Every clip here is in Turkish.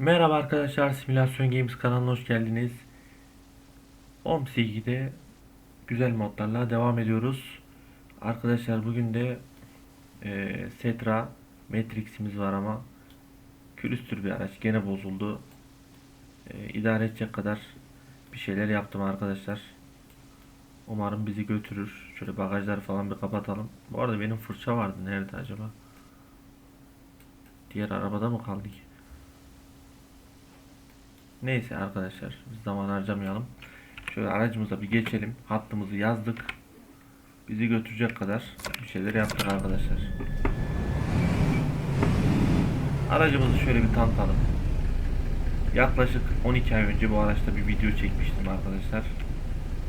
Merhaba arkadaşlar, Simülasyon Games kanalına hoş geldiniz. Homes 2'de güzel modlarla devam ediyoruz. Arkadaşlar bugün de e, Setra Matrix'imiz var ama külüstür bir araç. Gene bozuldu. E, idare edecek kadar bir şeyler yaptım arkadaşlar. Umarım bizi götürür. Şöyle bagajları falan bir kapatalım. Bu arada benim fırça vardı. Nerede acaba? Diğer arabada mı kaldı ki? Neyse arkadaşlar zaman harcamayalım. Şöyle aracımıza bir geçelim. Hattımızı yazdık. Bizi götürecek kadar bir şeyler yaptık arkadaşlar. Aracımızı şöyle bir tanıtalım. Yaklaşık 12 ay önce bu araçta bir video çekmiştim arkadaşlar.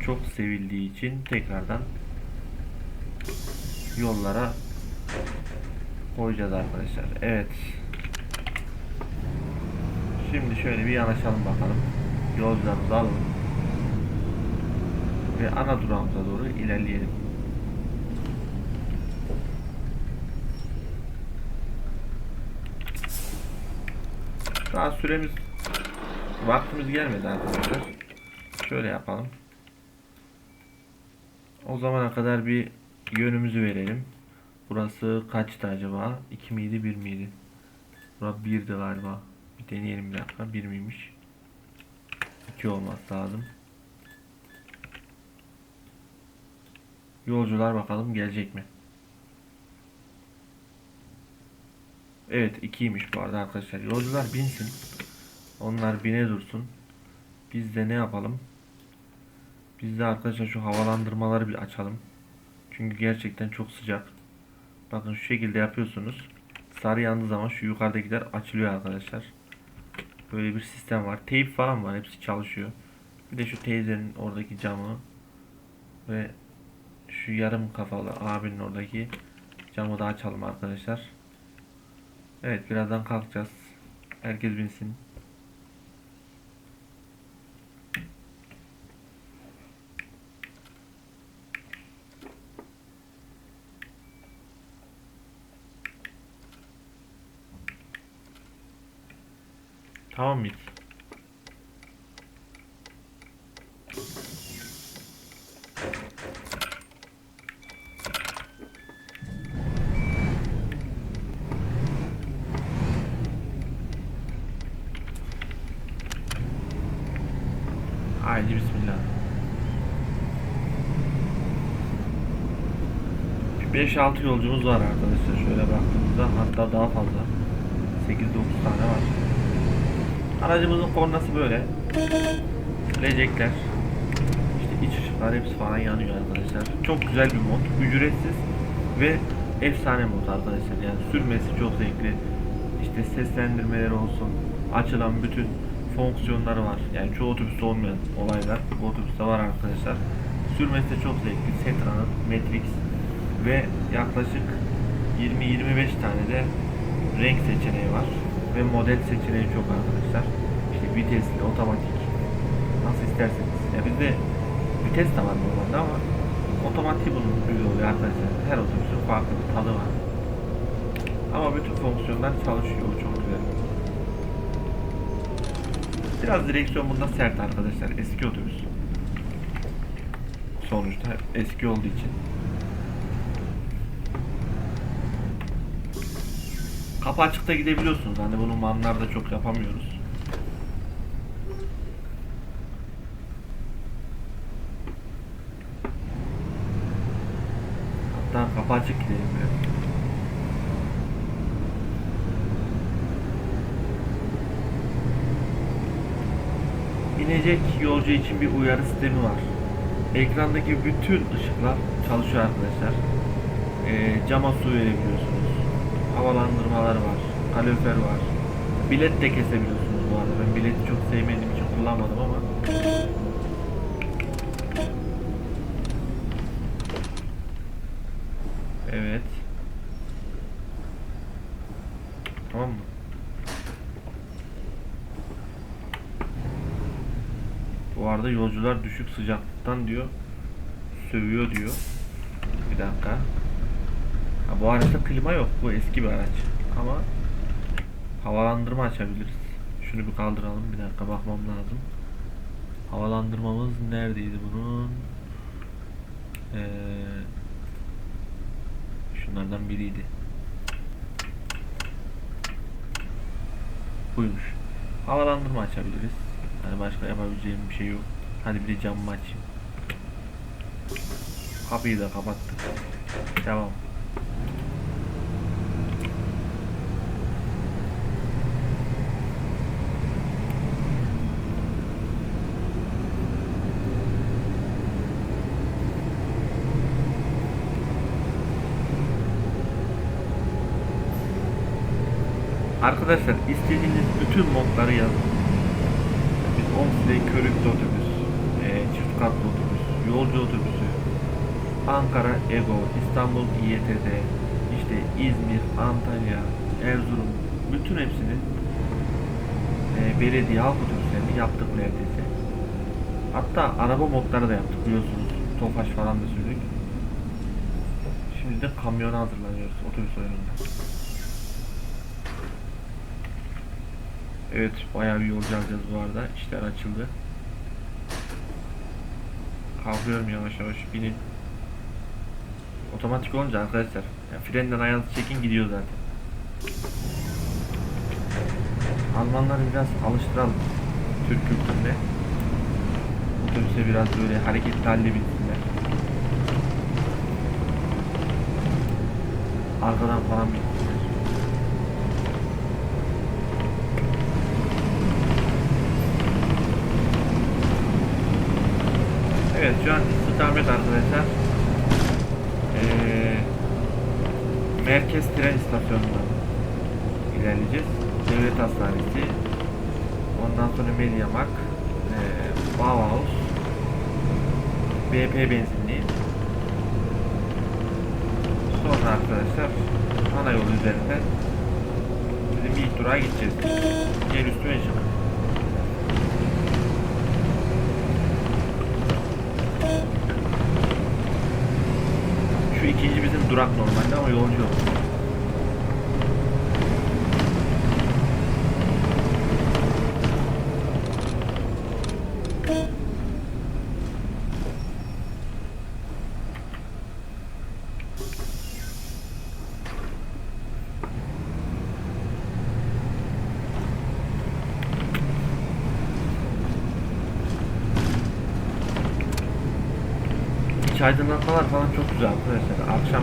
Çok sevildiği için tekrardan yollara koyacağız arkadaşlar. Evet. Şimdi şöyle bir yanaşalım bakalım. Yolcularımızı alalım. Ve ana durağımıza doğru ilerleyelim. Daha süremiz vaktimiz gelmedi arkadaşlar. Şöyle yapalım. O zamana kadar bir yönümüzü verelim. Burası kaçtı acaba? 2 miydi 1 miydi? Burası 1'di galiba. Bir deneyelim bir dakika. 1 miymiş? 2 olması lazım. Yolcular bakalım gelecek mi? Evet 2'ymiş bu arada arkadaşlar. Yolcular binsin. Onlar bine dursun. Biz de ne yapalım? Biz de arkadaşlar şu havalandırmaları bir açalım. Çünkü gerçekten çok sıcak. Bakın şu şekilde yapıyorsunuz. Sarı yandığı zaman şu yukarıdakiler açılıyor arkadaşlar. Böyle bir sistem var. Teyp falan var. Hepsi çalışıyor. Bir de şu teyzenin oradaki camı ve şu yarım kafalı abinin oradaki camı da açalım arkadaşlar. Evet birazdan kalkacağız. Herkes binsin. Tamam mıyız? Haydi bismillah. 5-6 yolcumuz var arkadaşlar şöyle baktığımızda hatta daha fazla 8-9 tane var. Aracımızın kornası böyle. Lecekler. İşte iç ışıklar hepsi falan yanıyor arkadaşlar. Çok güzel bir mod. Ücretsiz ve efsane mod arkadaşlar. Yani sürmesi çok zevkli. İşte seslendirmeleri olsun. Açılan bütün fonksiyonları var. Yani çoğu otobüste olmayan olaylar bu otobüste var arkadaşlar. Sürmesi de çok zevkli. Setra'nın Matrix ve yaklaşık 20-25 tane de renk seçeneği var ve model seçeneği çok arkadaşlar. İşte vitesli, otomatik nasıl isterseniz. Ya bizde vites de var normalde ama otomatik bunun oluyor arkadaşlar. Her otobüsün farklı bir tadı var. Ama bütün fonksiyonlar çalışıyor. Çok güzel. Biraz direksiyon bunda sert arkadaşlar. Eski otobüs. Sonuçta eski olduğu için. Kapı açıkta gidebiliyorsunuz. Hani bunu manlarda çok yapamıyoruz. Hatta kapı açık gidelim biraz. İnecek yolcu için bir uyarı sistemi var. Ekrandaki bütün ışıklar çalışıyor arkadaşlar. Ee, cama su verebiliyorsunuz havalandırmalar var, kalorifer var. Bilet de kesebiliyorsunuz bu arada. Ben bileti çok sevmediğim için kullanmadım ama. Evet. Tamam mı? Bu arada yolcular düşük sıcaklıktan diyor sövüyor diyor. Bir dakika. Ha, bu araçta klima yok. Bu eski bir araç. Ama havalandırma açabiliriz. Şunu bir kaldıralım. Bir dakika bakmam lazım. Havalandırmamız neredeydi bunun? Ee, şunlardan biriydi. Buymuş. Havalandırma açabiliriz. Hani başka yapabileceğim bir şey yok. Hadi bir de camımı açayım. Kapıyı da kapattık. Devam. Arkadaşlar istediğiniz bütün modları yazın. Biz Oms'de körüklü otobüs, e, çift katlı otobüs, yolcu otobüsü, Ankara Ego, İstanbul İETT, işte İzmir, Antalya, Erzurum, bütün hepsini e, belediye halk otobüslerini yaptık neredeyse. Hatta araba modları da yaptık biliyorsunuz. Tofaş falan da sürdük. Şimdi de kamyona hazırlanıyoruz otobüs oyununda. Evet bayağı bir yolcu alacağız bu arada. İşler açıldı. Kalkıyorum yavaş yavaş binin. Otomatik olunca arkadaşlar yani frenden ayağınızı çekin gidiyor zaten. Almanları biraz alıştıralım Türk kültürüne. Otobüse biraz böyle hareketli halde binsinler. Arkadan falan binsinler. Evet şu an istikamet arkadaşlar. Ee, merkez tren istasyonundan ilerleyeceğiz. Devlet Hastanesi. Ondan sonra Mediamarkt. E, Bauhaus. BP benzinliği. Sonra arkadaşlar ana yol üzerinden bizim ilk durağa gideceğiz. Gel üstüme çık. Şu ikinci bizim durak normalde ama yolcu yok. İç aydınlatmalar falan çok güzel arkadaşlar. Akşam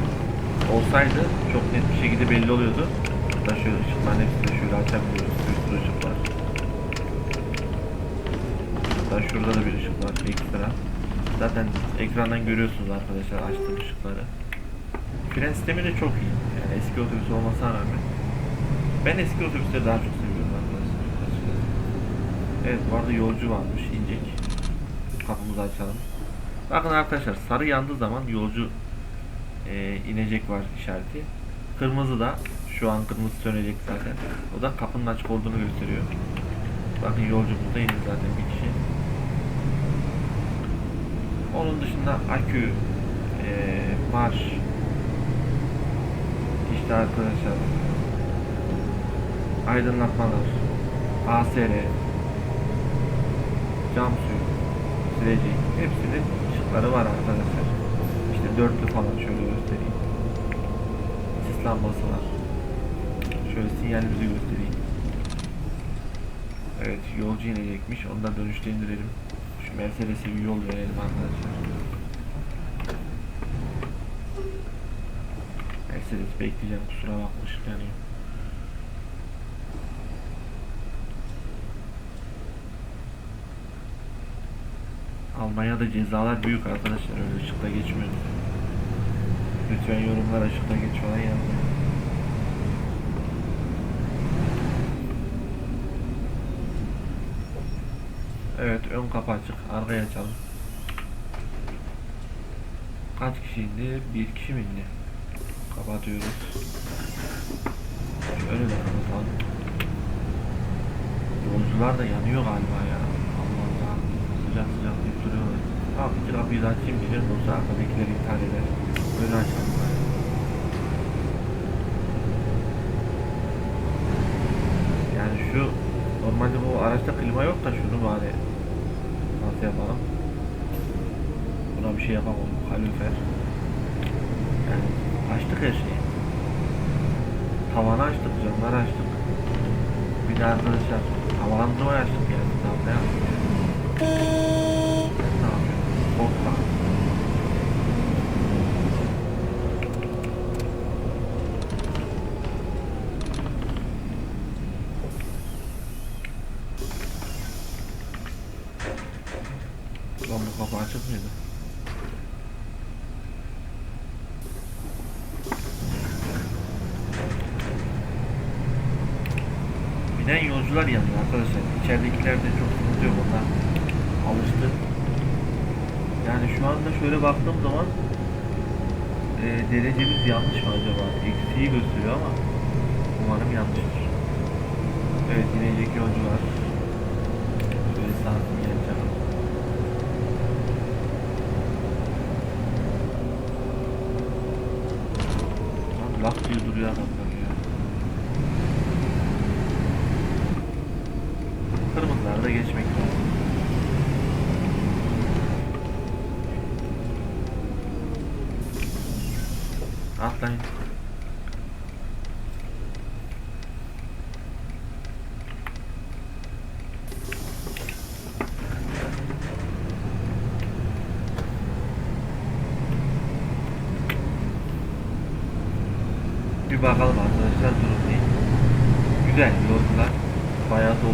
olsaydı çok net bir şekilde belli oluyordu. Hatta şöyle ışıkların hepsini şöyle açabiliyoruz. Bir sürü ışık var. Hatta şurada da bir ışık var ekstra. Zaten ekrandan görüyorsunuz arkadaşlar açtığım ışıkları. Fren sistemi de çok iyi. Yani eski otobüs olmasına rağmen. Ben eski otobüsleri daha çok seviyorum arkadaşlar. Evet bu arada yolcu varmış inecek. Kapımızı açalım. Bakın arkadaşlar sarı yandığı zaman yolcu e, inecek var işareti. Kırmızı da şu an kırmızı sönecek zaten. O da kapının açık olduğunu gösteriyor. Bakın yolcumuz da indi zaten bir kişi. Onun dışında akü, e, marş, işte arkadaşlar aydınlatmalar, ASR, cam suyu, silecek hepsinin ışıkları var arkadaşlar. İşte dörtlü falan şöyle göstereyim. Sis lambası var. Şöyle sinyalimizi göstereyim. Evet yolcu inecekmiş. Onu da dönüşte indirelim. Şu Mercedes'e bir yol verelim arkadaşlar. Mercedes bekleyeceğim kusura bakma ışık yanıyor. Almanya'da cezalar büyük arkadaşlar öyle ışıkta geçmiyor. Lütfen yorumlar ışıkta geç yazmayın. Evet ön kapı açık. Arkaya açalım. Kaç kişi indi? Bir kişi mi indi? Kapatıyoruz. Önü de kapatalım. Yolcular da yanıyor galiba ya. Allah Allah. Sıcak sıcak deyip duruyorlar. Abi iki kapıyı da açayım diyeceğim. Yoksa arkadakileri iptal eder. Önü açalım. Yani şu Normalde bu araçta klima yok da şunu bari nasıl yapalım? Buna bir şey yapamam. Kalorifer. Yani açtık her şeyi. Tavanı açtık, camları açtık. Bir de arkadaşlar havalandırmayı açtık yani. Ne yani? Ne yapıyorum? Korkma. Lan bu kapı açık mıydı? Binen yolcular yanıyor arkadaşlar. İçeridekiler de çok sıkıntı onlar. Alıştı. Yani şu anda şöyle baktığım zaman e, derecemiz yanlış mı acaba? Eksiği gösteriyor ama umarım yanlıştır. Evet inecek yolcular. Şöyle sakin geleceğim. Lan laf diye duruyor adamlar ya. Kırmızılarda geçmek lazım. Atlayın. Bir bakalım arkadaşlar durum ne? Güzel yolcular. Bayağı dolu.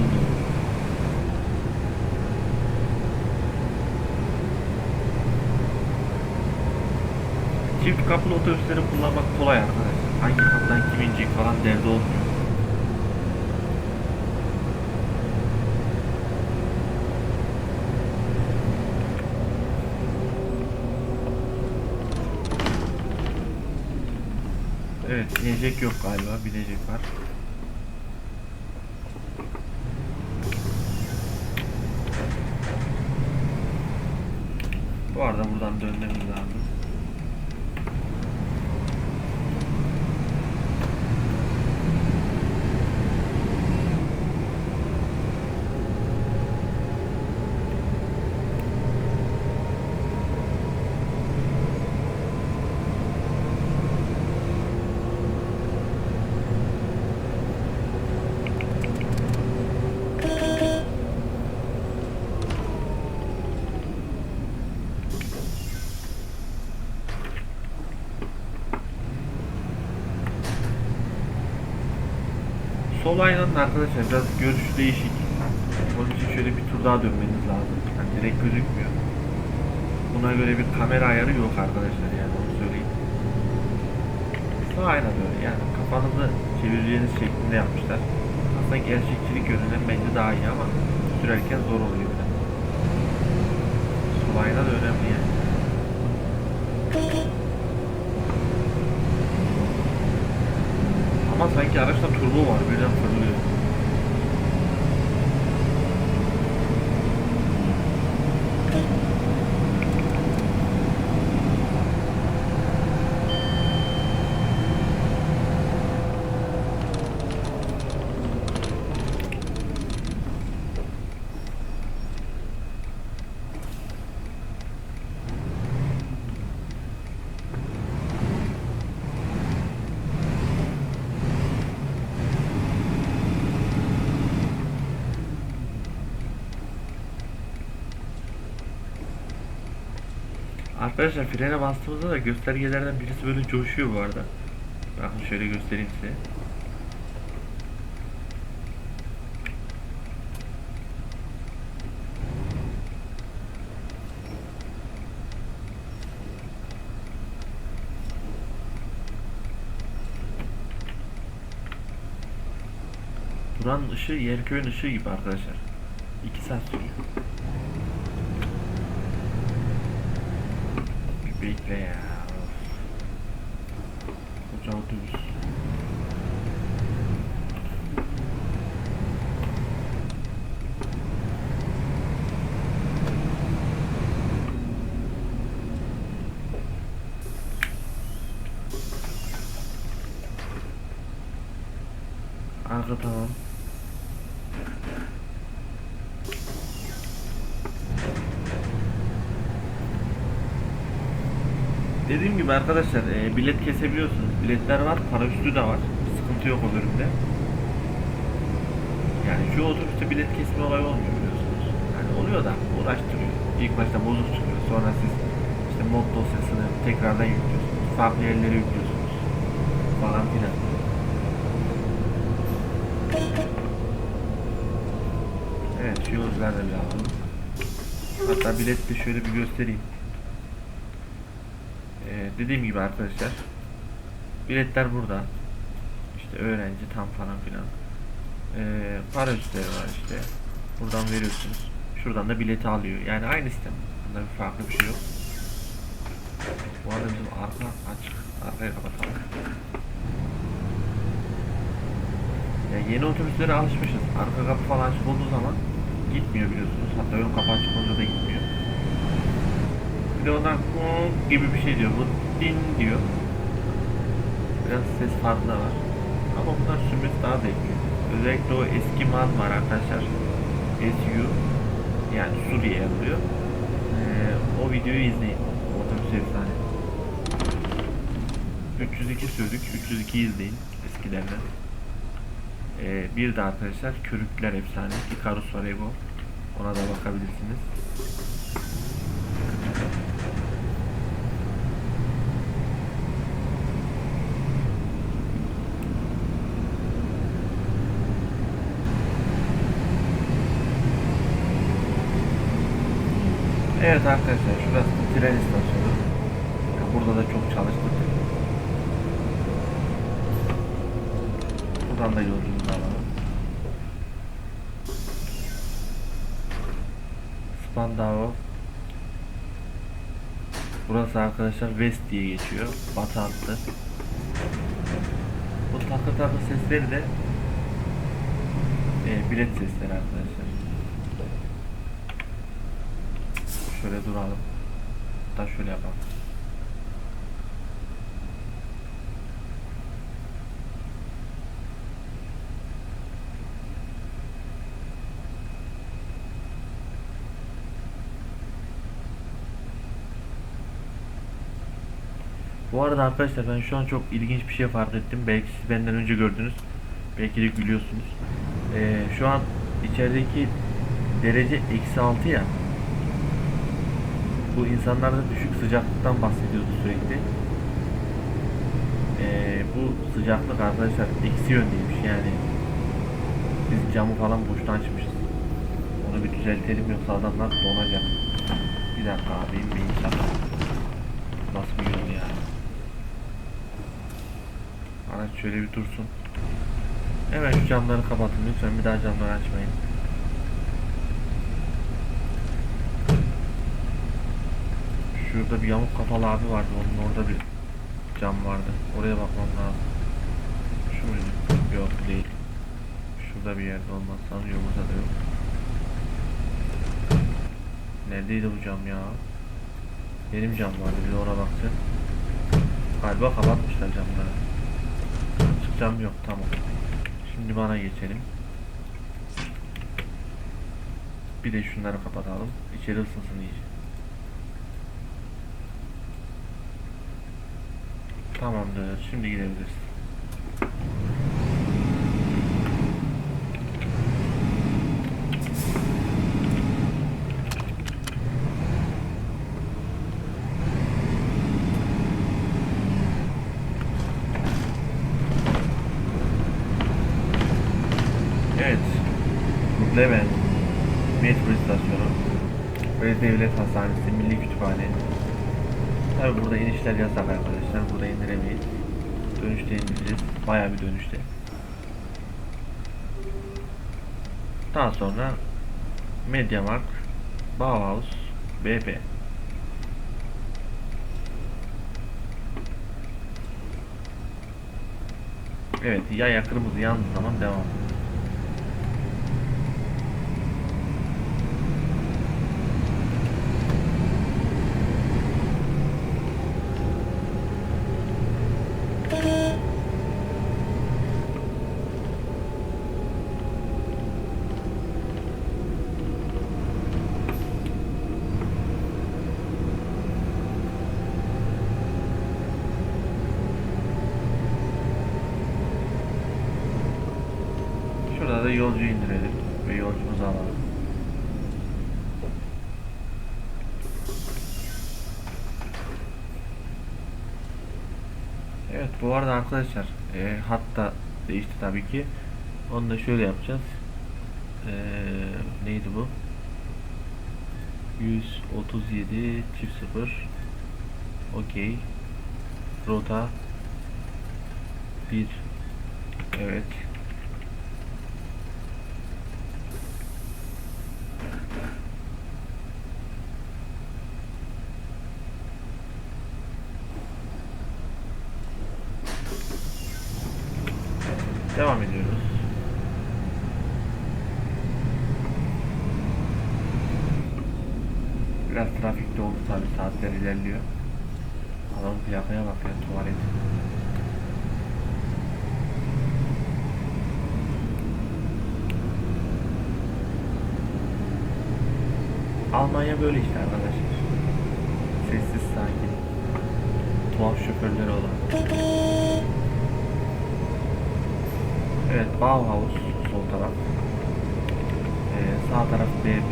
Çift kapılı otobüsleri kullanmak kolay arkadaşlar. Hangi kapıdan kim inecek falan derdi olmuyor. Evet, inecek yok galiba, binecek var. Bu arada buradan dönmemiz lazım. Sol aynanın arkadaşlar biraz görüş değişik. Onun için şöyle bir tur daha dönmeniz lazım. Yani direkt gözükmüyor. Buna göre bir kamera ayarı yok arkadaşlar yani onu söyleyeyim. Sağ ayna böyle yani kafanızı çevireceğiniz şeklinde yapmışlar. Aslında gerçekçilik yönünden bence daha iyi ama sürerken zor oluyor. ayna da önemli yani. Sanki araçta turbo var birden fırlıyor. Arkadaşlar frene bastığımızda da göstergelerden birisi böyle coşuyor bu arada. Bakın şöyle göstereyim size. Buranın ışığı Yerköy'ün ışığı gibi arkadaşlar. 2 saat sürüyor. Bir bekle ya. Koca otobüs. Arka tamam. Dediğim gibi arkadaşlar e, bilet kesebiliyorsunuz. Biletler var, para üstü de var. Sıkıntı yok o bölümde. Yani şu otobüste bilet kesme olayı olmuyor biliyorsunuz. Yani oluyor da uğraştırıyor. İlk başta bozuk çıkıyor. Sonra siz işte mod dosyasını tekrardan yüklüyorsunuz. Farklı yerlere yüklüyorsunuz. Falan filan. Evet şu yolcular da alalım. Hatta bileti de şöyle bir göstereyim. Dediğim gibi arkadaşlar biletler burada. İşte öğrenci tam falan filan. Ee, para üstleri var işte. Buradan veriyorsunuz. Şuradan da bileti alıyor. Yani aynı sistem. Bunda bir farklı bir şey yok. Bu arada bizim arka açık. Arkayı kapatalım. Ya yeni otobüslere alışmışız. Arka kapı falan açık olduğu zaman gitmiyor biliyorsunuz. Hatta ön kapı açık olunca da gitmiyor. "Konk" gibi bir şey diyor. Bu din diyor. Biraz ses farkı da var. Ama bunlar sürmesi daha zevkli. Özellikle o eski man var arkadaşlar. SU yani Suriye yazıyor. Ee, o videoyu izleyin. Otobüs efsane. 302 sürdük. 302 izleyin eskilerden. Ee, bir de arkadaşlar Körükler efsane. Icarus var. Ona da bakabilirsiniz. Evet arkadaşlar şurası da tren istasyonu. Burada da çok çalıştık. Buradan da yolculuğunu alalım. Spandau. Burası arkadaşlar West diye geçiyor. Batı hattı. Bu takı takı sesleri de e, bilet sesleri arkadaşlar. Şöyle duralım. Hatta şöyle yapalım. Bu arada arkadaşlar ben şu an çok ilginç bir şey fark ettim. Belki siz benden önce gördünüz. Belki de gülüyorsunuz. Ee, şu an içerideki derece eksi 6 ya. Bu insanlarda düşük sıcaklıktan bahsediyordu sürekli. Ee, bu sıcaklık arkadaşlar eksi yöndeymiş yani. Biz camı falan boştan açmışız. Onu bir düzeltelim yoksa adamlar donacak. Bir dakika abi inmeyin inşallah. Nasıl bir yol ya? Araç şöyle bir dursun. Hemen şu camları kapatın lütfen bir daha camları açmayın. Şurada bir yamuk kafalı abi vardı. Onun orada bir cam vardı. Oraya bakmam lazım. Şu muydu? Yok değil. Şurada bir yerde olmaz. Sanıyorum burada da yok. Neredeydi bu cam ya? Benim cam vardı. Bir de ona bakacağım. Galiba kapatmışlar camları. Açık cam yok. Tamam. Şimdi bana geçelim. Bir de şunları kapatalım. İçeri ısınsın iyice. Tamamdır. Şimdi gidebiliriz. Evet. Levent Metro istasyonu ve Devlet Hastanesi Milli Kütüphane Tabi burada inişler yasak arkadaşlar. Burada indiremeyiz. Dönüşte indireceğiz. Bayağı bir dönüşte. Daha sonra Mediamarkt, Bauhaus, BP. Evet, yaya kırmızı yandığı zaman devam. Arkadaşlar e, hatta değişti tabii ki. Onu da şöyle yapacağız. E, neydi bu? 137 çift 0 Okey. Rota 1 Evet. Böyle işte arkadaşlar. Sessiz sakin. Tuhaf şoförleri olan. Evet Bauhaus sol taraf. Ee, sağ taraf BP.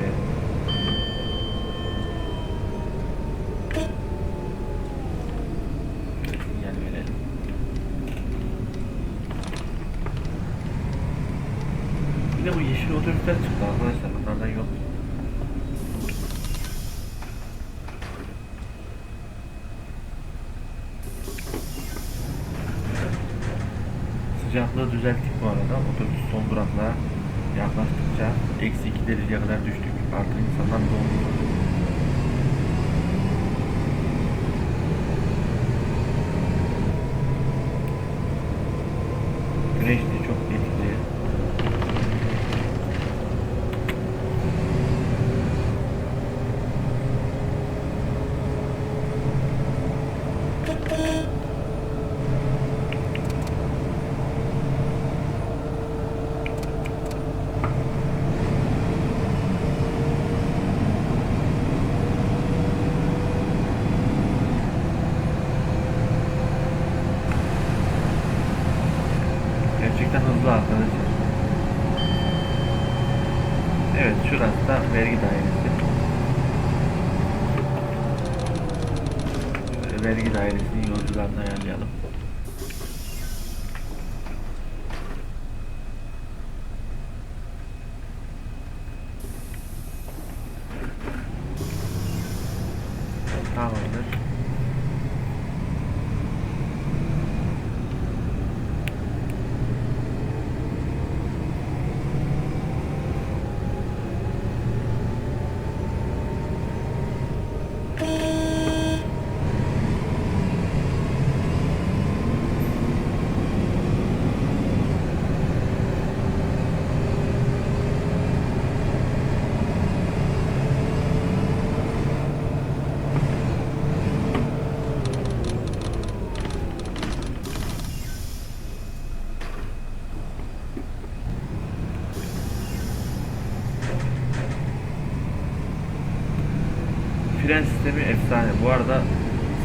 Efsane. Bu arada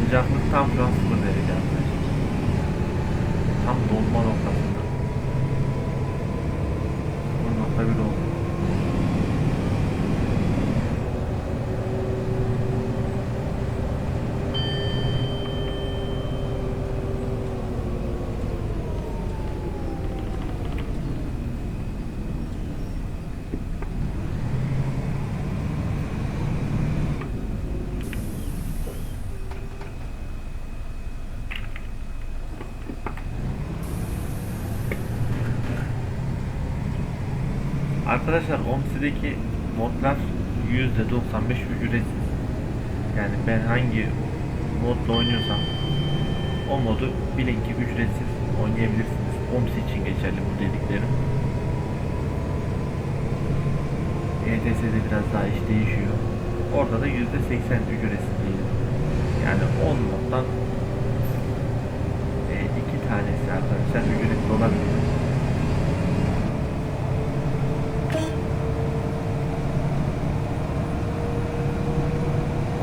sıcaklık tam şu an 0 derece arkadaşlar. Tam donma noktasında. 0.1 oldu. Arkadaşlar OMSI'deki modlar %95 ücretsiz. Yani ben hangi modla oynuyorsam o modu bilin ki ücretsiz oynayabilirsiniz. OMSI için geçerli bu dediklerim. ETS'de biraz daha iş değişiyor. Orada da %80 ücretsiz değil. Yani 10 moddan e, iki tanesi arkadaşlar ücretli olabilir.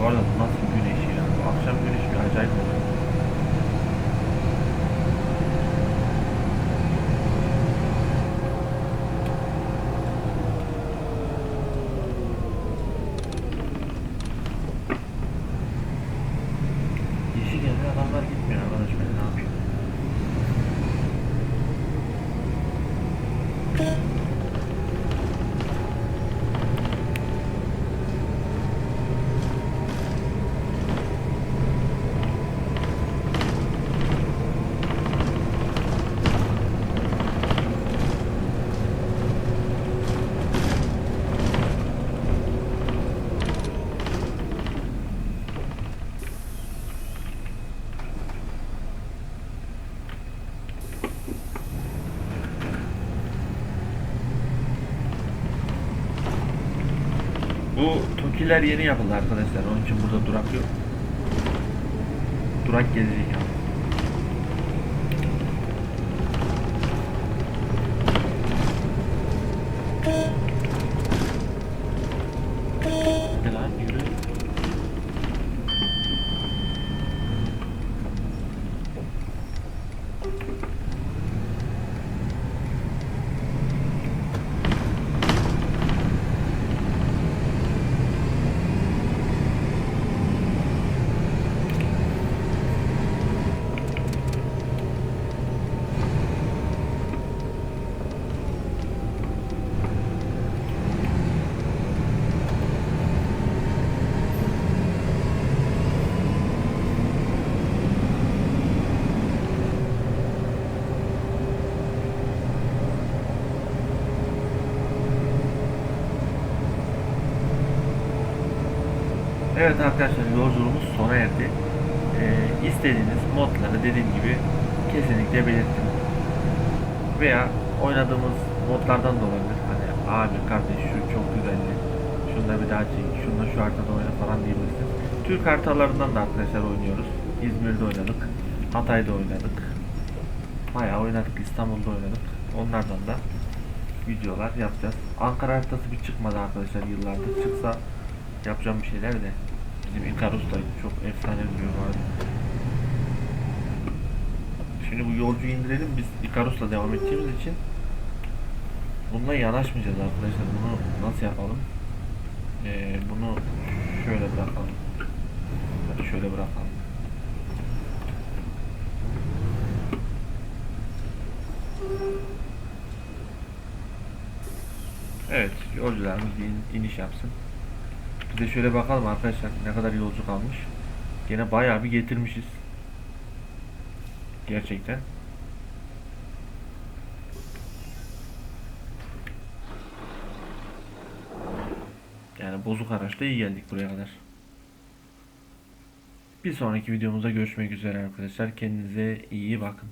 Bu arada bu nasıl güneş ya? Bu akşam güneş bir acayip oluyor. Bu Tokiler yeni yapıldı arkadaşlar. Onun için burada durak yok. Durak gelecek yani. Ne lan yürü. Evet arkadaşlar yolculuğumuz sona erdi. Ee, istediğiniz modları dediğim gibi kesinlikle belirtin. Veya oynadığımız modlardan da olabilir. Hani abi kardeş şu çok güzeldi. Şunda bir daha çek, şunda şu haritada oyna falan diyebilirsiniz. Türk haritalarından da arkadaşlar oynuyoruz. İzmir'de oynadık. Hatay'da oynadık. Bayağı oynadık. İstanbul'da oynadık. Onlardan da videolar yapacağız. Ankara haritası bir çıkmadı arkadaşlar yıllardır. Çıksa yapacağım bir şeyler de. Bizim Icarus da çok efsane bir vardı. Şimdi bu yolcuyu indirelim biz Icarus'la devam edeceğimiz için bununla yanaşmayacağız arkadaşlar. Bunu nasıl yapalım? Ee, bunu şöyle bırakalım. Hadi şöyle bırakalım. Evet, yolcularımız in- iniş yapsın. Bir de şöyle bakalım arkadaşlar ne kadar yolcu kalmış. Gene bayağı bir getirmişiz. Gerçekten. Yani bozuk araçla iyi geldik buraya kadar. Bir sonraki videomuzda görüşmek üzere arkadaşlar. Kendinize iyi bakın.